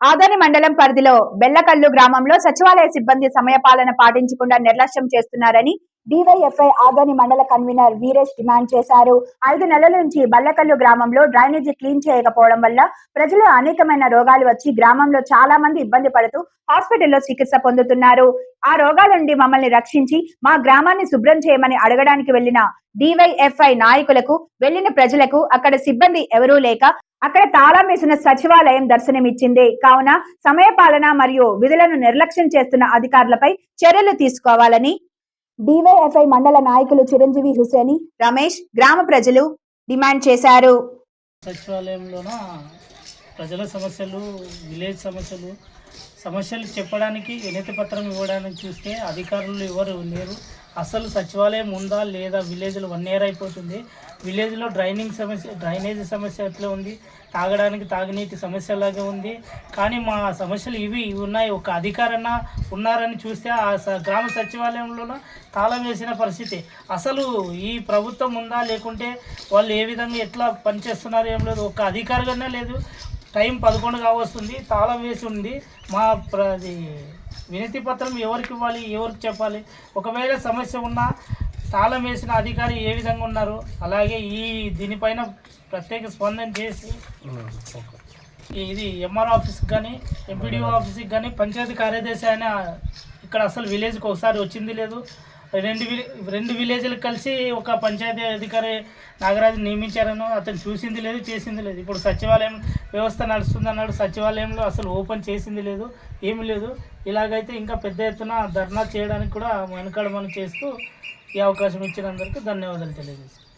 ఆదోని మండలం పరిధిలో బెల్లకల్లు గ్రామంలో సచివాలయ సిబ్బంది సమయపాలన పాటించకుండా నిర్లక్ష్యం చేస్తున్నారని డివైఎఫ్ఐ ఆదోని మండల కన్వీనర్ వీరేష్ డిమాండ్ చేశారు. ఐదు నెలల నుంచి బల్లకల్లు గ్రామంలో డ్రైనేజీ క్లీన్ చేయకపోవడం వల్ల ప్రజలు అనేకమైన రోగాలు వచ్చి గ్రామంలో చాలా మంది ఇబ్బంది పడుతూ హాస్పిటల్లో చికిత్స పొందుతున్నారు. ఆ రోగాల నుండి మమ్మల్ని రక్షించి మా గ్రామాన్ని శుభ్రం చేయమని అడగడానికి వెళ్ళిన డివైఎఫ్ఐ నాయకులకు వెళ్ళిన ప్రజలకు అక్కడ సిబ్బంది ఎవరూ లేక అక్కడ తాళం వేసిన సచివాలయం దర్శనమిచ్చింది. కావున సమయపాలన మరియు విధులను నిర్లక్ష్యం చేస్తున్న అధికారులపై చర్యలు తీసుకోవాలని డివైఎఫ్ఐ మండల నాయకులు చిరంజీవి హుసేని రమేష్ గ్రామ ప్రజలు డిమాండ్ చేశారు. సచివాలయంలోన ప్రజల సమస్యలు విలేజ్ సమస్యలు సమస్యలు చెప్పడానికి వినతి పత్రం ఇవ్వడానికి చూస్తే అధికారులు ఎవరు లేరు. అసలు సచివాలయం ఉందా లేదా విలేజ్లో వన్ ఇయర్ అయిపోతుంది. విలేజ్లో డ్రైనింగ్ సమస్య డ్రైనేజీ సమస్య ఎట్లా ఉంది? తాగడానికి తాగునీటి సమస్యలాగే ఉంది. కానీ మా సమస్యలు ఇవి ఇవి ఉన్నాయి. ఒక అధికారన్న ఉన్నారని చూస్తే ఆ స- గ్రామ సచివాలయంలోన తాళం వేసిన పరిస్థితి. అసలు ఈ ప్రభుత్వం ఉందా? లేకుంటే వాళ్ళు ఏ విధంగా ఎట్లా పనిచేస్తున్నారు ఏం లేదు. ఒక అధికారిగానే లేదు. టైం పదకొండు కావస్తుంది తాళం వేసి ఉంది. మా ప్రది వినతి పత్రం ఎవరికి ఇవ్వాలి ఎవరికి చెప్పాలి? ఒకవేళ సమస్య ఉన్నా తాళం వేసిన అధికారి ఏ విధంగా ఉన్నారు? అలాగే ఈ దీనిపైన ప్రత్యేక స్పందన చేసి ఇది ఎంఆర్ ఆఫీస్కి కానీ ఎంపీడీఓ ఆఫీస్కి కానీ పంచాయతీ కార్యదర్శి అయినా ఇక్కడ అసలు విలేజ్కి ఒకసారి వచ్చింది లేదు. రెండు విలే రెండు విలేజ్లకు కలిసి ఒక పంచాయతీ అధికారి నాగరాజు నియమించారను అతను చూసింది లేదు చేసింది లేదు. ఇప్పుడు సచివాలయం వ్యవస్థ నడుస్తుంది అన్నాడు సచివాలయంలో అసలు ఓపెన్ చేసింది లేదు ఏమీ లేదు. ఇలాగైతే ఇంకా పెద్ద ఎత్తున ధర్నా చేయడానికి కూడా వెనకడమని చేస్తూ ఈ అవకాశం ఇచ్చిన అందరికీ ధన్యవాదాలు తెలియజేస్తాను